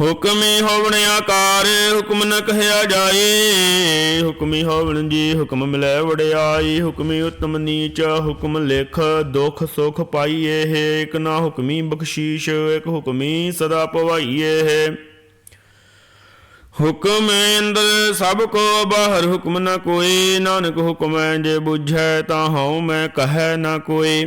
ਹੁਕਮੀ ਹੋਵਣ ਆਕਾਰ, ਹੁਕਮ ਨ ਕਹਿਆ ਜਾਏ। ਹੁਕਮੀ ਹੋਵਣ ਜੀ, ਹੁਕਮ ਮਿਲੈ ਵਡਿਆਈ। ਹੁਕਮੀ ਉਤਮ ਨੀਚ, ਹੁਕਮ ਲਿਖ ਦੁਖ ਸੁਖ ਪਾਈਏ ਹੈ। ਇਕ ਨਾ ਹੁਕਮੀ ਬਖਸ਼ੀਸ਼, ਇਕ ਹੁਕਮੀ ਸਦਾ ਪਵਾਈਏ ਹੈ। ਹੁਕਮ ਅੰਦਰ ਸਭ ਕੋ ਬਾਹਰ ਹੁਕਮ ਨ ਕੋਈ। ਨਾਨਕ ਹੁਕਮ ਹੈ ਜੇ ਬੁਝੈ ਤਾਂ ਹਉ ਮੈਂ ਕਹੈ ਨ ਕੋਈ।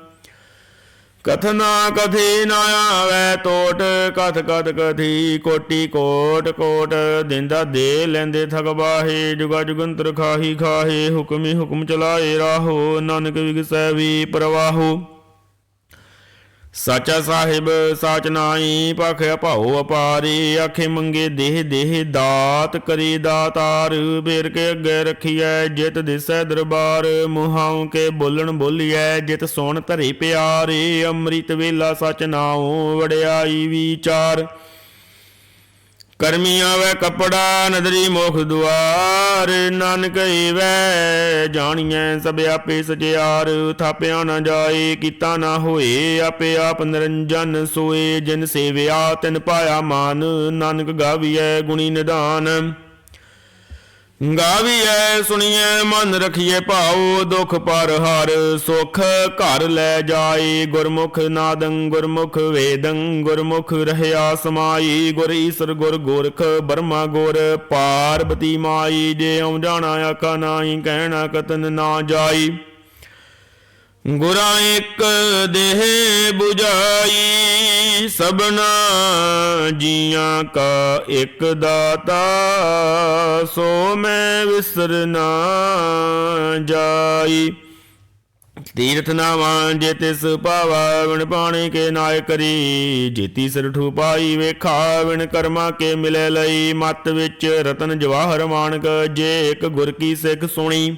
ਕਥਨਾ ਕਥੀ ਨਾ ਆਵੇ ਟੋਟ ਕਥ ਕਥ ਕਥੀ ਕੋਟੀ ਕੋਟ ਕੋਟ ਦਿੰਦਾ ਦੇ ਲੈਂਦੇ ਥਗਵਾਹੇ ਜੁਗਾ ਜੁਗੰਤਰ ਖਾਹੀ ਖਾਹੇ, ਹੁਕਮੀ ਹੁਕਮ ਚਲਾਏ ਰਾਹੋ, ਨਾਨਕ ਵਿਗਸੈ ਵੀ ਪ੍ਰਵਾਹੋ। ਸਾਚਾ ਸਾਹਿਬ, ਸਾਚ ਨਾਈ ਪਖ ਭਾਉ ਅਪਾਰੀ, ਆਖੇ ਮੰਗੇ ਦੇਹ ਦੇਹ ਦਾਤ, ਕਰੀ ਦਾਤਾਰ ਬੇਰ ਕੇ ਅੱਗੇ ਰਖੀਐ, ਜਿਤ ਦਿਸੈ ਦਰਬਾਰ, ਮੁਹਾਉ ਕੇ ਬੋਲਣ ਬੋਲੀਐ, ਜਿਤ ਸੁਣ ਧਰੇ ਪਿਆਰੇ, ਅੰਮ੍ਰਿਤ ਵੇਲਾ ਸਚ ਨਾਉ ਵਡਿਆਈ ਵਿਚਾਰ। ਕਰਮੀ ਆਵੇ ਕਪੜਾ, ਨਦਰੀ ਮੁਖ ਦੁਆਰ, ਨਾਨਕ ਏਵੈ, ਜਾਣੀਐ ਸਭ ਆਪੇ ਸਜਿਆਰ ਥਾਪਿਆ ਨਾ ਜਾਏ, ਕੀਤਾ ਨਾ ਹੋਏ, ਆਪੇ ਆਪ ਨਿਰੰਜਨ ਸੋਏ। ਜਿਨ ਸੇਵਿਆ, ਤਿਨ ਪਾਇਆ ਮਾਨ, ਨਾਨਕ ਗਾਵੀਐ ਗੁਣੀ ਨਿਦਾਨ। ਗਾਵੀਐ, ਸੁਣੀਐ, ਮਨ ਰਖੀਐ ਭਾਉ, ਦੁਖ ਪਰ ਹਰ, ਸੁਖ ਘਰ ਲੈ ਜਾਏ ਗੁਰਮੁਖ ਨਾਦੰ, ਗੁਰਮੁਖ ਵੇਦੰ, ਗੁਰਮੁਖ ਰਹਿਆ ਸਮਾਈ, ਗੁਰ ਈਸਰ, ਗੁਰ ਗੋਰਖ, ਬਰਮਾ ਗੁਰ, ਪਾਰਬਤੀ ਮਾਈ, ਜੇ ਆਉ ਜਾਣਾ ਆਖਾ ਨਾਹੀ, ਕਹਿਣਾ ਕਤਨ ਨਾ ਜਾਈ। ਗੁਰਾਂ ਇੱਕ ਦੇਹ 부ਜਾਈ ਸਭਨਾ ਜੀਆਂ ਕਾ ਇੱਕ ਦਾਤਾ, ਸੋ ਮੈਂ ਵਿਸਰ ਨਾ ਜਾਈ। ਤੀਰਥ ਨਾਵਾਂ ਜੇ ਤਿਸ ਪਾਵਾ ਵਿਣ ਪਾਣੀ ਕੇ ਨਾਇ ਕਰੀ। ਜੀਤੀ ਸਿਰ ਠੂ ਪਾਈ ਵੇਖਾ ਵਿਣ ਕਰਮਾ ਕੇ ਮਿਲੇ ਲਈ। ਮਤ ਵਿੱਚ ਰਤਨ ਜਵਾਹਰ ਮਾਨਕ, ਜੇ ਇੱਕ ਗੁਰ ਕੀ ਸਿੱਖ ਸੁਣੀ।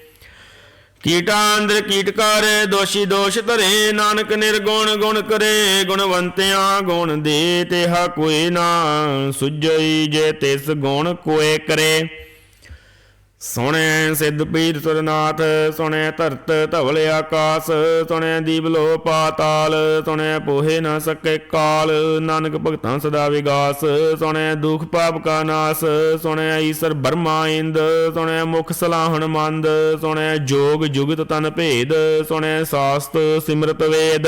ਕੀਟਾਂ ਅੰਦਰ ਕੀਟਕਾਰ ਦੋਸ਼ੀ ਦੋਸ਼ ਧਰੇ, ਨਾਨਕ ਨਿਰਗੁਣ ਗੁਣ ਕਰੇ, ਗੁਣਵੰਤਿਆਂ ਗੁਣ ਦੇ ਤੇਹਾ ਕੋਈ ਨਾ, ਸੁਜਈ ਜੇ ਤਿਸ ਗੁਣ ਕੋਏ ਕਰੇ। ਸੁਣੈ ਸਿੱਧ ਪੀਰ ਸੁਰਨਾਥ, ਸੁਣੈ ਧਰਤ ਧਵਲ ਆਕਾਸ, ਸੁਣੈ ਦੀਪ ਲੋ ਪਾਤਾਲ, ਸੁਣੈ ਪੋਹੇ ਨਾ ਸਕੇ ਕਾਲ, ਨਾਨਕ ਭਗਤਾਂ ਸਦਾ ਵਿਗਾਸ, ਸੁਣੈ ਦੁਖ ਪਾਪ ਕਾ ਨਾਸ, ਸੁਣੈ ਈਸਰ ਬਰਮਾ ਇੰਦ, ਸੁਣੈ ਮੁਖ ਸਲਾਹਣ ਮੰਦ, ਸੁਣੈ ਜੋਗ ਜੁਗਤ ਤਨ ਭੇਦ, ਸੁਣੈ ਸਾਸਤ ਸਿਮਰਤ ਵੇਦ।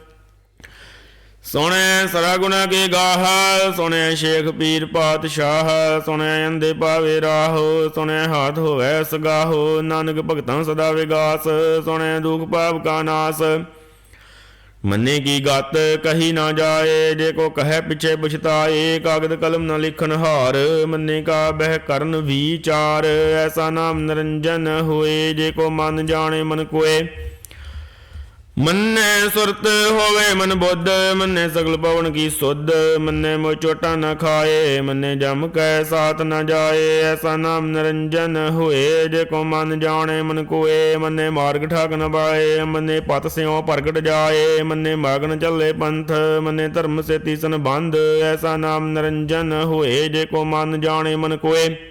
ਸੁਣੈ ਸਰਾ ਗੁਣਾ ਕੇ ਗਾਹ, ਸੁਣੈ ਸ਼ੇਖ ਪੀਰ ਪਾਤਸ਼ਾਹ, ਸੁਣੈ ਅੰਦੇ ਪਾਵੇ ਰਾਹੋ, ਸੁਣੈ ਹਾਥ ਹੋਵੇ ਸਗਾਹੋ, ਨਾਨਕ ਭਗਤਾਂ ਸਦਾ ਵਿਗਾਸ, ਸੁਣੈ ਦੁਖ ਪਾਪ ਕਾ ਨਾਸ। ਮੰਨੇ ਕੀ ਗਤ, ਕਹੀ ਨਾ ਜਾਏ, ਜੇ ਕੋ ਕਹੈ ਪਿਛੇ ਪਛਤਾਏ, ਕਾਗਦ ਕਲਮ ਨਾ ਲਿਖਣ ਹਾਰ, ਮੰਨੇ ਕਾ ਬਹਿ ਕਰਨ ਵਿਚਾਰ, ਐਸਾ ਨਾਮ ਨਿਰੰਜਨ ਹੋਏ, ਜੇ ਕੋ ਮਨ ਜਾਣੇ ਮਨ ਕੋਏ। ਮੰਨੇ ਸੁਰਤ ਹੋਵੇ ਮਨ ਬੁੱਧ, ਮੰਨੇ ਸਗਲ ਪਵਨ ਕੀ ਸੁਧ, ਮੰਨੇ ਮੋ ਚੋਟਾ ਨਾ ਖਾਏ, ਮੰਨੇ ਜਮ ਕੈ ਸਾਥ ਨਾ ਜਾਏ, ਐਸਾ ਨਾਮ ਨਿਰੰਜਨ ਹੋਏ, ਜੇ ਕੋ ਮਨ ਜਾਣੇ ਮਨ ਕੋਏ, ਮੰਨੇ ਮਾਰਗ ਠਾਕ ਨ ਬਾਏ, ਮੰਨੇ ਪਤ ਸਿਉ ਪ੍ਰਗਟ ਜਾਏ, ਮੰਨੇ ਮਗਨ ਚੱਲੇ ਪੰਥ, ਮੰਨੇ ਧਰਮ ਸੇ ਤੀਸਨ ਬੰਧ ਐਸਾ ਨਾਮ ਨਿਰੰਜਨ ਹੋਏ, ਜੇ ਕੋ ਮਨ ਜਾਣੇ ਮਨ ਕੋਏ।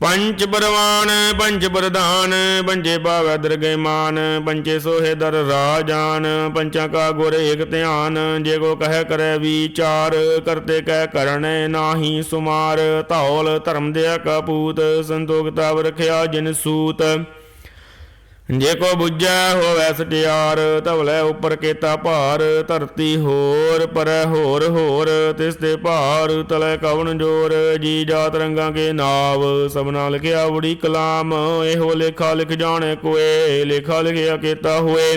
ਪੰਚ ਪਰਵਾਨ ਪੰਚ ਪ੍ਰਧਾਨ ਪੰਜੇ ਪਾਵੈ ਦਰਗਹਿ ਮਾਨ ਪੰਚੇ ਸੋਹੇ ਦਰ ਰਾਜਾਨ, ਪੰਚਾ ਕਾ ਗੁਰ ਏਕ ਧਿਆਨ, ਜੇ ਕੋ ਕਹਿ ਕਰੈ ਵਿਚਾਰ, ਕਰਤੇ ਕਹਿ ਕਰਣੈ ਨਾਹੀ ਸੁਮਾਰ, ਧੌਲ ਧਰਮ ਦੇ ਕਪੂਤ ਸੰਤੋਖ ਤਵ ਰਖਿਆ ਜਿਨ ਸੂਤ। ਜੇ ਕੋ ਬੁੱਝੈ ਹੋਵੇ ਸਟਿਆਰ, ਧਵਲੇ ਉੱਪਰ ਕੇਤਾ ਭਾਰ, ਧਰਤੀ ਹੋਰ ਪਰੈ ਹੋਰ ਹੋਰ, ਤਿਸ ਤੇ ਭਾਰ ਤਲੇ ਕਵਣ ਜੋਰ, ਜੀ ਜਾਤ ਰੰਗਾਂ ਕੇ ਨਾਵ ਸਭਨਾ ਲਿਖਿਆ ਬੜੀ ਕਲਾਮ, ਇਹੋ ਲੇਖਾ ਲਿਖ ਜਾਣੇ ਕੋਏ, ਲੇਖਾ ਲਿਖਿਆ ਕੇਤਾ ਹੋਏ।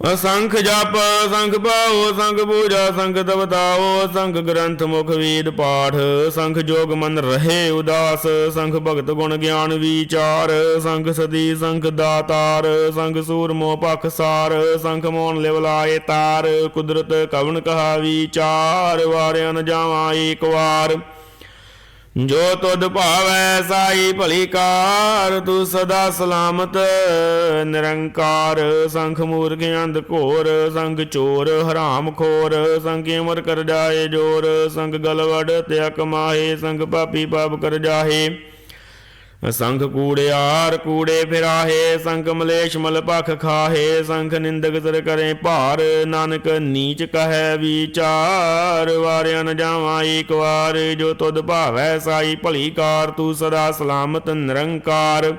ਅਸੰਖ ਜਪ ਸੰਖ ਪਾਓ ਸੰਖ ਪੂਜਾ ਸੰਖ ਤਵਤਾਓ ਸੰਖ ਗ੍ਰੰਥ ਮੁਖ ਵੇਦ ਪਾਠ ਸੰਖ ਜੋਗ ਮਨ ਰਹੇ ਉਦਾਸ ਸੰਖ ਭਗਤ ਗੁਣ ਗਿਆਨ ਵਿਚਾਰ ਸੰਖ ਸਦੀ ਸੰਖ ਦਾਤਾਰ ਸੰਖ ਸੂਰ ਮੋਹ ਪਖ ਸਾਰ ਸੰਖ ਮੋਨ ਲਿਵਲਾਏ ਤਾਰ, ਕੁਦਰਤ ਕਵਣ ਕਹਾ ਵਿਚਾਰ, ਵਾਰਿਆ ਨ ਜਾਵਾਂ ਏਕ ਵਾਰ। ਜੋ ਤੁਧ ਭਾਵੈ ਸਾਈ ਭਲੀ ਕਾਰ, ਤੂੰ ਸਦਾ ਸਲਾਮਤ, ਨਿਰੰਕਾਰ, ਸੰਖ ਮੂਰਖ ਅੰਧ ਘੋਰ, ਸੰਗ ਚੋਰ, ਹਰਾਮ ਖੋਰ, ਸੰਗ ਅਮਰ ਕਰ ਜਾਏ ਜੋਰ, ਸੰਗ ਗਲਵੜ ਤੇ ਕਮਾਏ ਸੰਗ ਪਾਪੀ ਪਾਪ ਕਰ ਜਾਹੇ। ਸੰਖ ਕੂੜਿਆਰ ਕੂੜੇ ਫਿਰਾਹੇ, ਸੰਖ ਮਲੇਸ਼ ਮਲ ਪਖ ਖਾਹੇ, ਸੰਖ ਨਿੰਦਕ ਸਰ ਕਰੇ ਭਾਰ, ਨਾਨਕ ਨੀਚ ਕਹੈ ਵਿਚਾਰ, ਵਾਰਿਆ ਨ ਜਾਵਾਂ ਏਕ ਵਾਰ, ਜੋ ਤੁਧ ਭਾਵੈ ਸਾਈ ਭਲੀ ਕਾਰ, ਤੂੰ ਸਦਾ ਸਲਾਮਤ ਨਿਰੰਕਾਰ।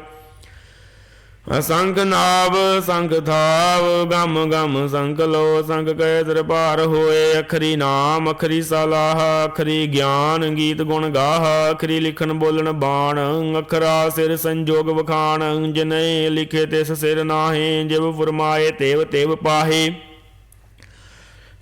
ਅਸੰਖ ਨਾਵ, ਸੰਗ ਥਾਵ, ਗਮ ਗਮ ਸੰਗ ਲੋ, ਸੰਗ ਕੈ ਦਰਬਾਰ ਹੋਏ, ਅਖਰੀ ਨਾਮ, ਅਖਰੀ ਸਲਾਹ, ਅਖਰੀ ਗਿਆਨ, ਗੀਤ ਗੁਣ ਗਾਹ, ਅਖਰੀ ਲਿਖਣ ਬੋਲਣ ਬਾਣ, ਅਖਰਾ ਸਿਰ ਸੰਜੋਗ ਵਖਾਣ, ਜਿਨੇ ਲਿਖੇ ਤਿਸ ਸਿਰ ਨਾਹੇ, ਜਿਵ ਫਰਮਾਏ, ਤੇਵ ਤੇਵ ਪਾਹੇ।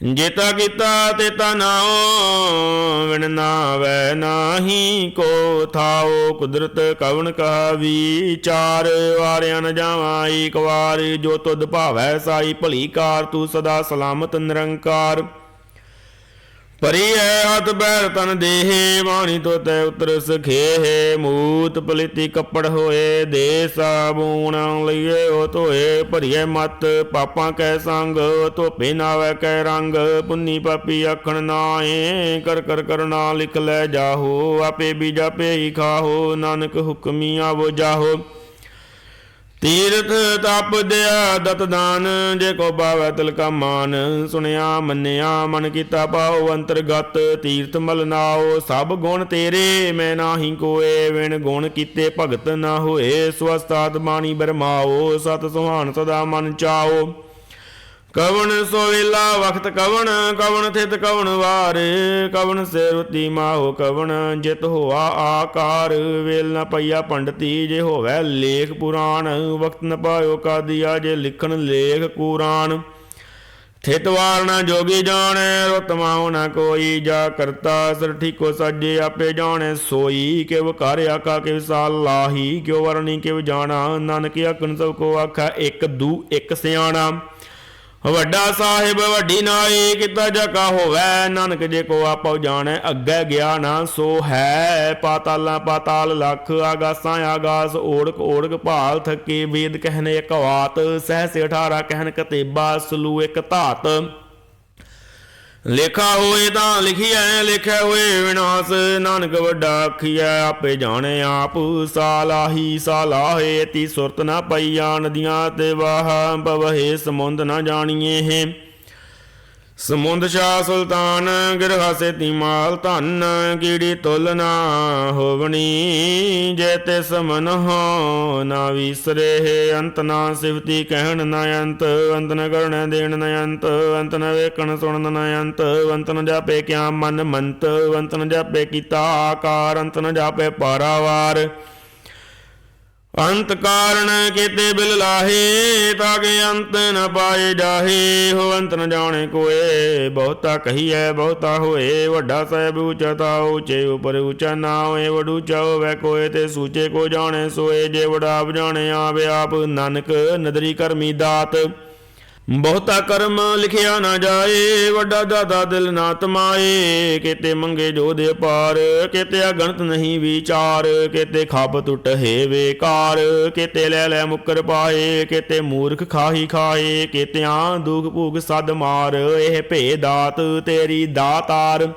ਜੇਤਾ ਕੀਤਾ ਤੇਤਾ ਨਾਉ ਵਿਣ ਨਾਵੈ ਨਾਹੀ ਕੋ ਥਾਓ ਕੁਦਰਤ ਕਵਣ ਕਹਾ ਵਿਚਾਰ ਵਾਰਿਆ ਨ ਜਾਵਾਂ ਏਕ ਵਾਰ, ਜੋ ਤੁਧ ਭਾਵੈ ਸਾਈ ਭਲੀ ਕਾਰ, ਤੂੰ ਸਦਾ ਸਲਾਮਤ ਨਿਰੰਕਾਰ। ਭਰੀ ਹੈ ਹੱਥ ਬੈਰ ਤਨ ਦੇਹੇ, ਬਾਣੀ ਤੋ ਤੈ ਉਤਰ ਸਖੇਹ, ਮੂਤ ਪਲਿਤੀ ਕੱਪੜ ਹੋਏ, ਦੇ ਸਾਬੂਣ ਲਈਏ, ਉਹ ਧੋਏ, ਭਰੀਏ ਮਤ, ਪਾਪਾਂ ਕੈ ਸੰਗ, ਧੋਪੇ ਨਾਵੇ ਕੈ ਰੰਗ, ਪੁੰਨੀ ਪਾਪੀ ਆਖਣ ਨਾਏ ਕਰ ਕਰ ਕਰਨਾ ਲਿਖ ਲੈ ਜਾਹੋ, ਆਪੇ ਬੀਜਾ ਜਾਪੇ ਹੀ ਖਾਹੋ, ਨਾਨਕ ਹੁਕਮੀ ਆਵੋ ਜਾਹੋ। ਤੀਰਥ ਤਪ ਦਿਆ ਦਤ ਦਾਨ, ਜੇ ਕੋ ਪਾਵੈ ਤਿਲ ਕਾ ਮਾਨ। ਸੁਣਿਆ, ਮੰਨਿਆ, ਮਨ ਕੀਤਾ ਪਾਉ ਅੰਤਰਗਤ ਤੀਰਥ ਮਲ ਨਾਓ ਸਭ ਗੁਣ ਤੇਰੇ, ਮੈਂ ਨਾਹੀ ਕੋਏ। ਵਿਣ ਗੁਣ ਕੀਤੇ ਭਗਤ ਨਾ ਹੋਏ ਸਵਸਤਾਤ ਬਾਣੀ ਬਰਮਾਓ ਸਤ ਸੁਹਾਨ ਸਦਾ ਮਨ ਚਾਓ ਕਵਣ ਸੋ ਵੇਲਾ ਵਖਤ ਕਵਣ ਕਵਣ ਥਿਤ ਕਵਣ ਵਾਰ, ਕਵਣ ਸੇ ਰੁਤੀ ਮਾਹੋ ਕਵਣ, ਜਿਤ ਹੋਆ ਆਕਾਰ, ਵੇਲ ਨ ਪਈਆ ਪੰਡਤੀ, ਜੇ ਹੋਵੇ ਲੇਖ ਪੁਰਾਣ ਵਕਤ ਨ ਪਾਇਓ ਕਾਦੀਆ, ਜੇ ਲਿਖਣ ਲੇਖ ਕੁਰਾਨ। ਥਿਤ ਵਾਰਣਾ ਜੋਗੀ ਜਾਣੈ ਰਤਮਾਉ ਨ ਕੋਈ, ਜਾ ਕਰਤਾ ਸਰ ਠੀਕੋ ਸਾਜੇ ਆਪੇ ਜਾਣੈ, ਸੋਈ ਕਿਵ ਕਰ ਆਕਾ ਕਿਵ ਸਾਲ ਲਾਹੀ, ਕਿਉ ਵਰਣੀ ਕਿਵ ਜਾਣਾ, ਨਾਨਕ ਆਖਣ ਸਭ ਕੋ ਆਖਾ, ਇੱਕ ਦੂ ਇੱਕ ਸਿਆਣਾ। ਵੱਡਾ ਸਾਹਿਬ, ਵੱਡੀ ਨਾਈ, ਕਿਤਾ ਜਕਾ ਹੋਵੈ, ਨਾਨਕ ਜੇ ਕੋ ਆਪਉ ਜਾਣੈ, ਅੱਗੇ ਗਿਆ ਨਾ ਸੋ ਹੈ। ਪਾਤਾਲਾਂ ਪਾਤਾਲ ਲਖ, ਆਗਾਸਾਂ ਆਗਾਸ, ਓੜਕ ਓੜਕ ਭਾਲ ਥਕੇ, ਵੇਦ ਕਹਿਨੇ ਇਕ ਵਾਤ ਸਹਸ 18 ਕਹਿਨ ਕਤੇਬਾ, ਸਲੂ ਇਕ ਧਾਤ। ਲੇਖਾ ਹੋਏ ਤਾਂ ਲਿਖਿਆ ਲਿਖਿਆ ਹੋਏ ਵਿਨਾਸ਼। ਨਾਨਕ ਵੱਡਾ ਆਖੀਐ, ਆਪੇ ਜਾਣੇ ਆਪ। ਸਾਲਾਹੀ ਸਾਲਾਹੇ, ਤੀ ਸੁਰਤ ਨਾ ਪਈਆ, ਨਦੀਆਂ ਤੇ ਵਾਹ। ਬਵਹੇ ਸਮੁੰਦ ਨਾ ਜਾਣੀਏ ਹੈ। ਸਮੁੰਦ ਸ਼ਾਹ ਸੁਲਤਾਨ, ਗਿਰਹਾਸੇ ਤੀ ਮਾਲ ਧਨ, ਕੀੜੀ ਤੁਲ ਨਾ ਹੋਵਣੀ, ਜੇ ਤੇ ਸਮਨ ਹੋ ਨਾ ਵਿਸਰੇ, ਅੰਤ ਨਾ ਸਿਵਤੀ ਕਹਿਣ ਨਾ ਅੰਤ ਅੰਤ ਨ ਕਰਨ ਦੇਣ ਨ ਅੰਤ ਅੰਤ ਨ ਵੇਖਣ ਸੁਣਨ ਨ ਅੰਤ ਅੰਤ ਨ ਜਾਪੇ ਕਿਆ ਮਨ ਮੰਤ, ਅੰਤ ਨ ਜਾਪੇ ਕੀਤਾ ਆਕਾਰ, ਅੰਤ ਨ ਜਾਪੇ ਪਾਰਾਵਾਰ। ਅੰਤ ਕਾਰਣ ਕੀਤੇ ਬਿਲ ਲਾਹੇ, ਤਾਂ ਅੰਤ ਨ ਪਾਏ ਜਾਹੇ। ਹੋ ਅੰਤ ਨ ਜਾਣੇ ਕੋਏ, ਬਹੁਤਾ ਕਹੀਐ, ਬਹੁਤਾ ਹੋਏ। ਵੱਡਾ ਸਾਹਿਬ ਉੱਚਾ ਤਾ ਉੱਚੇ ਉਪਰ ਉਚਾ ਨਾ ਹੋਏ। ਵਡੂ ਉੱਚਾ ਹੋਵੇ ਕੋਏ ਤੇ ਸੂਚੇ ਕੋ ਜਾਣੇ ਸੋਏ। ਜੇ ਵਡਾ ਜਾਣੇ ਆਵੇ ਆਪ ਨਾਨਕ ਨਦਰੀ ਕਰਮੀ ਦਾਤ। ਬਹੁਤਾ ਕਰਮ ਲਿਖਿਆ ਨਾ ਜਾਏ, ਵੱਡਾ ਦਾਦਾ ਦਿਲ ਨਾ ਤਮਾਏ। ਕਿਤੇ ਮੰਗੇ ਜੋ ਦੇ ਪਾਰ ਕਿਤੇ ਅਗਣਤ ਨਹੀਂ ਵਿਚਾਰ, ਕਿਤੇ ਖੱਬ ਟੁੱਟ ਹੈ ਵੇਕਾਰ। ਕਿਤੇ ਲੈ ਲੈ ਮੁੱਕਰ ਪਾਏ, ਕਿਤੇ ਮੂਰਖ ਖਾਹੀ ਖਾਏ ਕਿਤੇ ਆਂ ਦੁਖ ਭੂਖ ਸਦ ਮਾਰ, ਇਹ ਭੇ ਦਾਤ ਤੇਰੀ ਦਾਤਾਰ।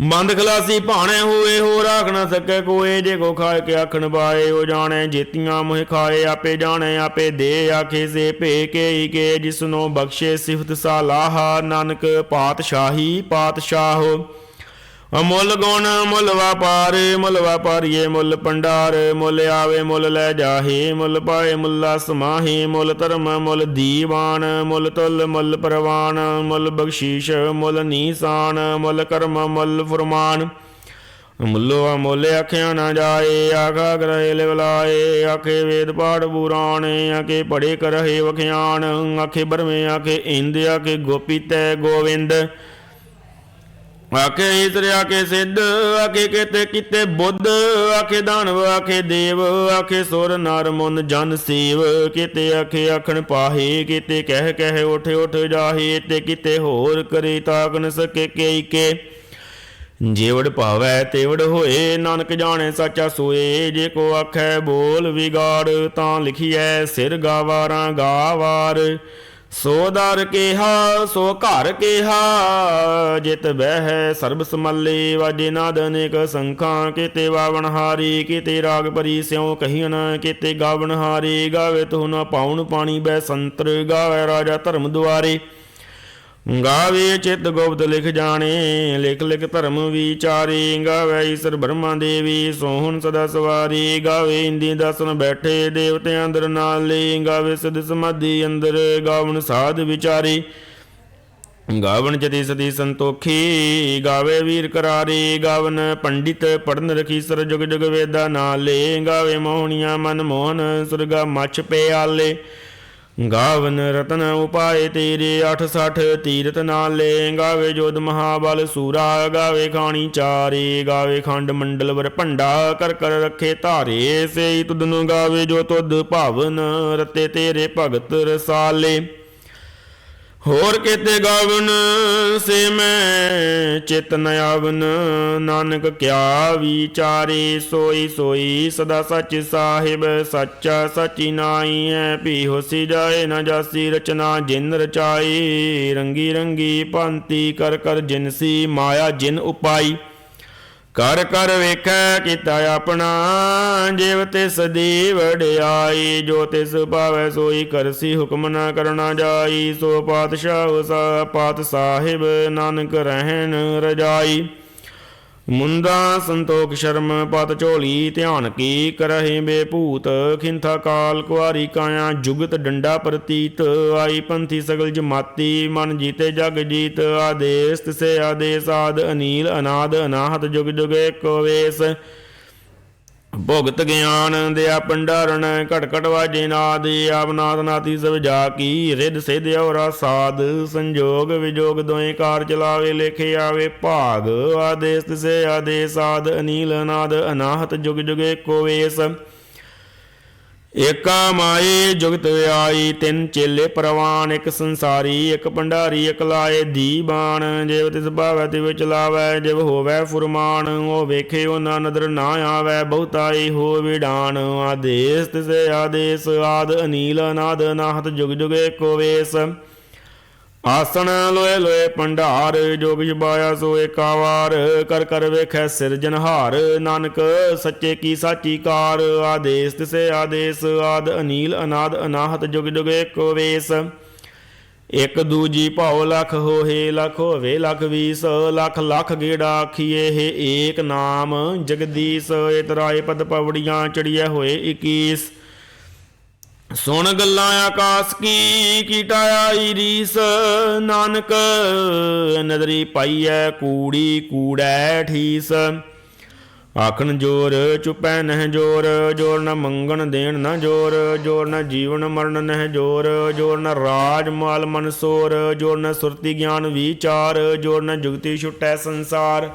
ਮੰਦ ਖਲਾਸੀ ਭਾਣੇ ਹੋਏ ਹੋ ਰਾਖ ਨਾ ਸਕੈ ਕੋਏ। ਜੇ ਕੋ ਖਾਏ ਕੇ ਆਖਣ ਪਾਏ ਉਹ ਜਾਣੇ ਜੇਤੀਆਂ ਮੋਹ ਖਾਏ, ਆਪੇ ਜਾਣੇ, ਆਪੇ ਦੇ ਆਖੇ ਸੇ ਭੇ ਕੇ ਹੀ ਕੇ। ਜਿਸਨੋ ਬਖਸ਼ੇ ਸਿਫਤ ਸਾਲਾਹਾ, ਨਾਨਕ ਪਾਤਸ਼ਾਹੀ ਪਾਤਸ਼ਾਹੋ। ਅਮੁੱਲ ਗੁਣ ਮੁੱਲ ਵਪਾਰ, ਮੁੱਲ ਵਪਾਰੀਏ ਮੁੱਲ ਪੰਡਾਰ, ਮੁੱਲ ਆਵੇ ਮੁੱਲ ਲੈ ਜਾਹੇ, ਮੁੱਲ ਪਾਏ ਮੁੱਲਾ ਸਮਾਹੇ, ਮੁੱਲ ਧਰਮ ਮੁੱਲ ਦੀਵਾਨ, ਮੁੱਲ ਤੁਲ ਮੁੱਲ ਪ੍ਰਵਾਨ, ਮੁੱਲ ਬਖਸ਼ੀਸ਼ ਮੁੱਲ ਨੀਸਾਨ, ਮੁੱਲ ਕਰਮ ਮੁੱਲ ਫਰਮਾਨ। ਮੁੱਲੋ ਅਮੁੱਲ ਆਖਿਆ ਨਾ ਜਾਏ, ਆਖਾ ਗ੍ਰਹਿ ਲਿਵਲਾਏ ਆਖੇ ਵੇਦ ਪਾੜ ਪੁਰਾਣੇ ਆਖੇ ਪੜੇ ਕਰਹਿ ਵਖਿਆਨ ਆਖੇ ਬਰਮੇ ਆਖੇ ਇੰਦ, ਆਖੇ ਗੋਪੀ ਤੈ ਗੋਵਿੰਦ। ਆਖੇ ਈਸਰ ਆਖੇ ਸਿੱਧ, ਆਖੇ ਕਿਤੇ ਕਿਤੇ ਬੁੱਧ, ਆਖੇ ਦਾਨਵ, ਆਖੇ ਦੇਵ, ਆਖੇ ਸੁਰ, ਨਰ, ਮਨ, ਜਨ, ਸੇਵ, ਕਿਤੇ ਆਖੇ ਆਖਣ ਪਾਹੇ, ਕਿਤੇ ਕਹਿ ਕਹਿ ਉਠ ਉਠ ਜਾਹੇ, ਤੇ ਕਿਤੇ ਹੋਰ ਕਰੇ ਤਾਕ ਨ ਸਕੇ ਕਈ ਕੇ। ਜੇਵੜ ਭਾਵੈ, ਤੇਵੜ ਹੋਏ, ਨਾਨਕ ਜਾਣੇ, ਸਾਚਾ ਸੋਏ, ਜੇ ਕੋ ਆਖੈ ਬੋਲ ਵਿਗਾੜ, ਤਾਂ ਲਿਖੀਐ, ਸਿਰ ਗਾਵਾਰਾਂ ਗਾਵਾਰ। ਸੋ ਦਰ ਕੇਹਾ, ਸੋ ਘਰ ਕੇਹਾ, ਜਿਤ ਬਹਿ ਸਰਬ ਸਮੱਲੇ, ਵਾਜੇ ਨਾਦ ਅਨੇਕ ਸੰਖਾਂ, ਕੀਤੇ ਵਾਵਣ ਹਾਰੀ, ਕੀਤੇ ਰਾਗ ਭਰੀ ਸਿਉ ਕਹੀਨ ਕੀਤੇ ਗਾਵਣ ਹਾਰੀ, ਗਾਵੇ ਤੋ ਨ ਪਾਉਣ ਪਾਣੀ ਬੈ ਸੰਤਰ, ਗਾਵੇ ਰਾਜਾ ਧਰਮ ਦੁਆਰੇ। ਗਾਵੇ ਚਿਤ ਗੁਪਤ ਲਿਖ ਜਾਣੇ, ਲਿਖ ਲਿਖ ਧਰਮ ਵਿਚਾਰੇ, ਗਾਵੇ ਈਸ਼ਰ ਬ੍ਰਹਮਾ ਦੇਵੀ, ਸੋਹਣ ਸਦਾ ਸਵਾਰੀ, ਗਾਵੇ ਇੰਦੀ ਦਸਨ ਬੈਠੇ ਦੇਵਤਿਆਂ ਅੰਦਰ ਨਾਲੇ, ਗਾਵੇ ਸਿਧ ਸਮਾਧੀ ਅੰਦਰ, ਗਾਵਣ ਸਾਧ ਵਿਚਾਰੀ। ਗਾਵਣ ਜਤੀ ਸਦੀ ਸੰਤੋਖੀ, ਗਾਵੇ ਵੀਰ ਕਰਾਰੇ, ਗਾਵਨ ਪੰਡਿਤ ਪੜਨ ਰਖੀ ਸਰ ਜੁਗ ਜੁਗ ਵੇਦਾ ਨਾਲੇ, ਗਾਵੇ ਮੋਹਣੀਆਂ ਮਨ ਮੋਹਨ, ਸੁਰਗਾ ਮਛ ਪਿਆਲੇ। ਗਾਵਨ ਰਤਨ ਉਪਾਏ ਤੇਰੇ 860 ਤੀਰਤ ਨਾਲੇ ਗਾਵੇ ਜੋਦ ਮਹਾਬਲ ਸੂਰਾ, ਗਾਵੇ ਖਾਣੀ ਚਾਰੇ, ਗਾਵੇ ਖੰਡ ਮੰਡਲ ਵਰ ਭੰਡਾ, ਕਰ ਕਰ ਰੱਖੇ ਧਾਰੇ, ਸੇਈ ਤੁਦਨ ਗਾਵੇ ਜੋ ਤੁਦ ਭਾਵਨ, ਰਤੇ ਤੇਰੇ ਭਗਤ ਰਸਾਲੇ। ਹੋਰ ਕੀਤੇ ਗਾਵਨ ਸੇ ਮੈਂ ਚਿਤ ਨ ਆਵਨ, ਨਾਨਕ ਕਿਆ ਵਿਚਾਰੇ ਸੋਈ ਸੋਈ, ਸਦਾ ਸੱਚ ਸਾਹਿਬ, ਸੱਚਾ ਸਚੀ ਨਾਈ ਹੈ ਭੀ ਹੋਸੀ ਜਾਏ ਨਾ ਜਾਸੀ ਰਚਨਾ, ਜਿਨ ਰਚਾਈ, ਰੰਗੀ ਰੰਗੀ ਭਾਂਤੀ ਕਰ ਕਰ ਜਿਨਸੀ ਮਾਇਆ, ਜਿਨ ਉਪਾਈ। ਕਰ ਕਰ ਵੇਖੈ ਕੀਤਾ ਆਪਣਾ, ਜਿਵ ਤਿਸ ਦੀ ਵਡਿਆਈ ਜੋ ਤਿਸ ਭਾਵੈ ਸੋਈ ਕਰਸੀ ਹੁਕਮ ਨਾ ਕਰਨਾ ਜਾਈ, ਸੋ ਪਾਤਸ਼ਾਹ ਸਾ ਪਾਤ ਸਾਹਿਬ ਨਾਨਕ ਰਹਿਣ ਰਜਾਈ। ਮੁੰਦਾ ਸੰਤੋਖ ਸ਼ਰਮ ਪਤ ਝੋਲੀ, ਧਿਆਨ ਕੀ ਕਰਹਿ ਬੇਭੂਤ? ਖਿੰਥਾ ਕਾਲ ਕੁਆਰੀ ਕਾਇਆ, ਜੁਗਤ ਡੰਡਾ ਪ੍ਰਤੀਤ। ਆਈ ਪੰਥੀ ਸਗਲ ਜਮਾਤੀ, ਮਨ ਜੀਤੇ ਜਗ ਜੀਤ। ਆਦੇਸ ਤਿਸੇ ਆਦੇਸ ਆਦ, ਅਨੀਲ ਅਨਾਦ, ਅਨਾਹਤ ਜੁਗ ਜੁਗ ਏਕੋ ਵੇਸ। ਭੁਗਤ ਗਿਆਨ ਦਿਆ ਪੰਡਾਰਨ ਘਟ ਘਟ ਵਾਜੇ ਨਾਦ ਆਪਨਾਦ ਨਾਤੀ ਸਭ ਜਾ ਕੀ, ਰਿੱਧ ਸਿਧ ਔਰਾ ਸਾਧ, ਸੰਜੋਗ ਵਿਜੋਗ ਦੋਏ ਕਾਰ ਚਲਾਵੇ, ਲੇਖੇ ਆਵੇ ਭਾਗ, ਆਦੇਸ ਸੇ ਆਦੇਸ ਆਦ ਅਨੀਲ ਅਨਾਦ, ਅਨਾਹਤ ਜੁਗ ਜੁਗੇ ਕੋਵੇਸ ਵੇਸ। ਏਕਾ ਮਾਏ ਜੁਗਤ ਵਿਆਈ, ਤਿੰਨ ਚੇਲੇ ਪ੍ਰਵਾਨ, ਇੱਕ ਸੰਸਾਰੀ, ਇੱਕ ਭੰਡਾਰੀ, ਇੱਕ ਲਾਏ ਦੀਬਾਨ। ਜਿਵ ਤਿਸ ਭਾਵੈ ਤੇ ਵਿੱਚ ਲਾਵੈ, ਜਿਵ ਹੋਵੈ ਫੁਰਮਾਨ, ਉਹ ਵੇਖੇ ਉਹਨਾਂ ਨਦਰ ਨਾ ਆਵੈ ਬਹੁਤਾਈ ਹੋ ਵਿਡਾਨ। ਆਦੇਸ, ਤਿਸੇ ਆਦੇਸ, ਆਦ ਅਨੀਲ, ਅਨਾਦ ਅਨਾਹਤ ਜੁਗ ਜੁਗੇ ਕੋਵੇਸ਼ ਵੇਸ। ਆਸਣ ਲੋਏ ਲੋਏ ਭੰਡਾਰ ਜੋਗ ਜਬਾਇਆ ਸੋ ਏਕਾ ਕਰ ਕਰ ਵੇਖੈ ਸਿਰਜਨਹਾਰ ਨਾਨਕ ਸੱਚੇ ਕੀ ਸਾਚੀ ਕਾਰ। ਆਦੇਸ ਤਿਸੇ ਆਦੇਸ, ਆਦ ਅਨੀਲ ਅਨਾਦ ਅਨਾਹਤ ਜੁਗ ਜੁਗ ਏਕੋ ਵੇਸ। ਇਕ ਦੂਜੀ ਭਾਉ ਲਖ ਹੋਏ ਲਖ ਹੋਵੇ ਲਖ ਵੀਸ। ਲਖ ਲਖ ਗੇੜਾ ਆਖੀਏ ਹੈ ਏਕ ਨਾਮ, ਜਗਦੀਸ਼। ਇਤਰਾਏ ਪਦ ਪਵੜੀਆਂ ਚੜੀਐ ਹੋਏ 21 ਸੁਣ ਗੱਲਾਂ ਆਕਾਸ ਕੀ ਕੀਟਾ ਆਈ ਰੀਸ। ਨਾਨਕ, ਨਦਰੀ ਪਾਈਐ ਕੂੜੀ, ਕੂੜੈ ਠੀਸ। ਆਖਣ ਜੋਰ ਚੁਪੈ ਨਹਿ ਜੋਰ ਜੋਰ ਨ ਮੰਗਣ ਦੇਣ ਨ ਜੋਰ ਜੋਰ ਨ ਜੀਵਨ ਮਰਨ ਨਹਿ ਜੋਰ ਜੋਰ ਨ ਰਾਜ ਮਾਲ ਮਨਸੋਰ ਜੋਰ ਨ ਸੁਰਤੀ ਗਿਆਨ ਵਿਚਾਰ, ਜੋਰ ਨ ਜੁਗਤੀ ਛੁਟੈ ਸੰਸਾਰ।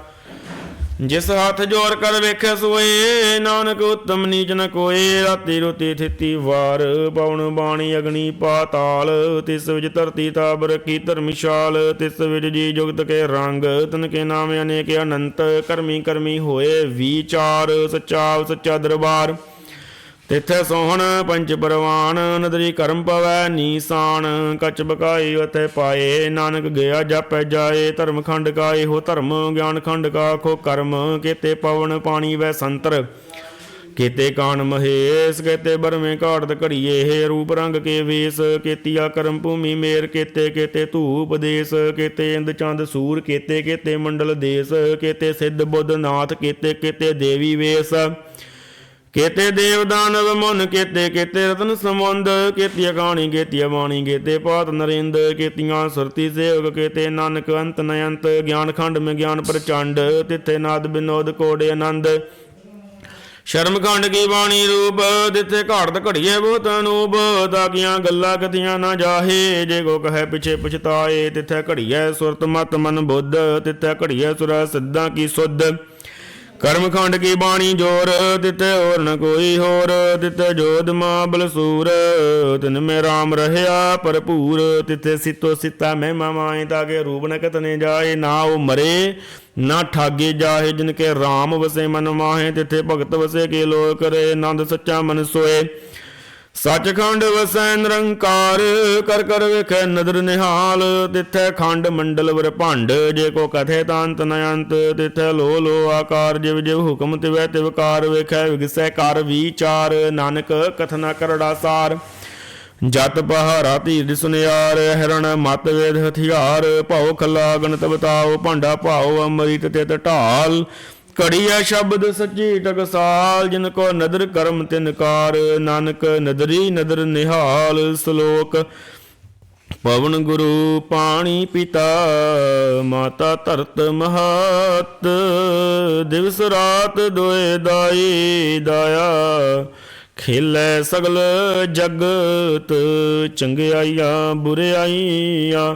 ਜਿਸ ਹੱਥ ਜੋਰ ਕਰ ਵੇਖੈ ਸੋਏ, ਨਾਨਕ ਉਤਮ ਨੀਚ ਨ ਕੋਏ। ਰਾਤੀ ਰੋਤੀ ਥਿਤੀ ਵਾਰ ਪਵਨ ਬਾਣੀ ਅਗਨੀ ਪਾਤਾਲ। ਤਿਸ ਵਿੱਚ ਧਰਤੀ ਤਾਬਰ ਕੀ ਧਰਮਿਸ਼ਾਲ ਤਿਸ ਵਿੱਚ ਜੀ ਜੁਗਤ ਕੇ ਰੰਗ, ਤਨ ਕੇ ਨਾਮ ਅਨੇਕ ਅਨੰਤ। ਕਰਮੀ ਕਰਮੀ ਹੋਏ ਵਿਚਾਰ ਸੱਚਾ ਸੱਚਾ ਦਰਬਾਰ। ਤਿੱਥੇ ਸੋਹਣ ਪੰਜ ਪਰਵਾਨ, ਨਦਰੀ ਕਰਮ ਪਵੈ ਨੀਸਾਨ, ਕਚ ਬਕਾਈ ਉਥੇ ਪਾਏ, ਨਾਨਕ ਗਿਆ ਜਾਪੈ ਜਾਏ, ਧਰਮ ਖੰਡ ਕਾਏ, ਹੋ ਧਰਮ ਗਿਆਨ ਖੰਡ ਕਾ ਖੋ ਕਰਮ, ਕੀਤੇ ਪਵਨ ਪਾਣੀ ਵੈ ਸੰਤਰ। ਕੀਤੇ ਕਾਨ ਮਹੇਸ਼, ਕੀਤੇ ਬਰਵੇਂ ਘਾੜਤ ਘੜੀਏ, ਹੇ ਰੂਪ ਰੰਗ ਕੇ ਵੇਸ, ਕੀਤੀਆ ਕਰਮ ਭੂਮੀ ਮੇਰ, ਕੀਤੇ ਕੀਤੇ ਧੂਪ ਦੇਸ, ਕੀਤੇ ਇੰਦ ਚੰਦ ਸੂਰ, ਕੀਤੇ ਕੀਤੇ ਮੰਡਲ ਦੇਸ, ਕੀਤੇ ਸਿੱਧ ਬੁੱਧ ਨਾਥ, ਕੀਤੇ ਕੀਤੇ ਦੇਵੀ ਵੇਸ। ਕੇਤੇ ਦੇਵ ਦਾਨਵ ਮਨ ਕੇਤੇ ਕੇਤੇ ਰਤਨ ਸਮੁੰਦ ਕੇਤੀ ਗਾਣੀ ਕੇਤੀ ਬਾਣੀ, ਕੇਤੇ ਪਾਤ ਨਰਿੰਦ, ਕੇਤੀਆਂ ਸੁਰਤੀ ਸੇਵਕ, ਕੇਤੇ ਨਾਨਕ ਅੰਤ ਨਯੰਤ, ਗਿਆਨ ਖੰਡ ਮੇ ਗਿਆਨ ਪ੍ਰਚੰਡ, ਤਿੱਥੇ ਨਾਦ ਬਿਨੋਦ ਕੋੜੇ ਆਨੰਦ। ਸ਼ਰਮ ਖੰਡ ਕੀ ਬਾਣੀ ਰੂਪ ਦਿੱਥੇ ਘਾੜਤ ਘੜੀਏ ਬਹੁਤ ਅਨੂਪ, ਤਾਕੀਆਂ ਗੱਲਾਂ ਕਥੀਆਂ ਨਾ ਜਾਹੇ, ਜੇ ਕੋ ਕਹੈ ਪਿਛੇ ਪਛਤਾਏ, ਤਿੱਥੇ ਘੜੀਏ ਸੁਰਤ ਮਤ ਮਨ ਬੁੱਧ, ਤਿੱਥੇ ਘੜੀਏ ਸੁਰ ਸਿੱਧਾਂ ਕੀ ਸੁਧ। ਕਰਮ ਖੰਡ ਕੀ ਬਾਣੀ ਜੋਰ ਤਿਤੇ ਹੋਰ ਨ ਕੋਈ ਹੋਰ। ਤਿਤੇ ਜੋਧ ਮਾਬਲ ਸੂਰ ਤਿਨ ਮੇ RAM ਰਹਿਆ ਭਰਪੂਰ। ਤਿਤੇ ਸਿਤੋ ਸਿਤਾ ਮੈਂ ਮਾਏ ਤਾਕੇ ਰੂਪ ਨ ਕਤਨੇ ਜਾਏ। ਨਾ ਉਹ ਮਰੇ, ਨਾ ਠਾਗੇ ਜਾਹੇ ਜਿਨ ਕੇ RAM ਵਸੇ ਮਨ ਮਾਹੇ। ਤਿਤੇ ਭਗਤ ਵਸੇ ਕੇ ਲੋਕ ਕਰੇ, ਆਨੰਦ ਸੱਚਾ ਮਨ ਸੋਏ। ਸੱਚਖੰਡ ਵਸੈ ਨਿਰੰਕਾਰ, ਕਰ ਕਰ ਵੇਖੈ ਨਦਰ ਨਿਹਾਲ, ਤਿੱਥੈ ਖੰਡ ਮੰਡਲ ਵਰ ਭੰਡ, ਜੇ ਕੋ ਕਥੇ ਤਾਂਤ ਨ ਅੰਤ, ਤਿੱਥੈ ਲੋ ਲੋ ਆਕਾਰ, ਜਿਵ ਜਿਵ ਹੁਕਮ ਤਿਵੈ ਤਿਵਕਾਰ ਵੇਖੈ ਵਿਗਸੈ ਕਰ ਵਿਚਾਰ, ਨਾਨਕ ਕਥਨਾ ਕਰੜਾ ਸਾਰ। ਜਤ ਪਹਾਰਾ ਧੀਰ ਸੁਨਿਆਰ, ਹਰਣ ਮਤ ਵੇਦ ਹਥਿਆਰ, ਭਾਉ ਖਲਾ ਗਣਤ ਬਤਾਓ ਭਾਂਡਾ ਭਾਉ ਅੰਮ੍ਰਿਤ ਤਿਤ ਢਾਲ। ਕੜੀਆ ਸ਼ਬਦ ਸੱਚੀ ਟਕਸਾਲ, ਜਿਨ ਕੋ ਨਦਰ ਕਰਮ ਤਿਨਕਾਰ ਨਾਨਕ ਨਦਰੀ ਨਦਰ ਨਿਹਾਲ ਸ਼ਲੋਕ। ਪਵਨ ਗੁਰੂ ਪਾਣੀ ਪਿਤਾ, ਮਾਤਾ ਧਰਤ ਮਹਤ, ਦਿਵਸ ਰਾਤ ਦੋਏ ਦਾਈ ਦਾਇਆ। ਖੇਲੇ ਸਗਲ ਜਗਤ, ਚੰਗਿਆਈਆਂ ਬੁਰਿਆਈਆਂ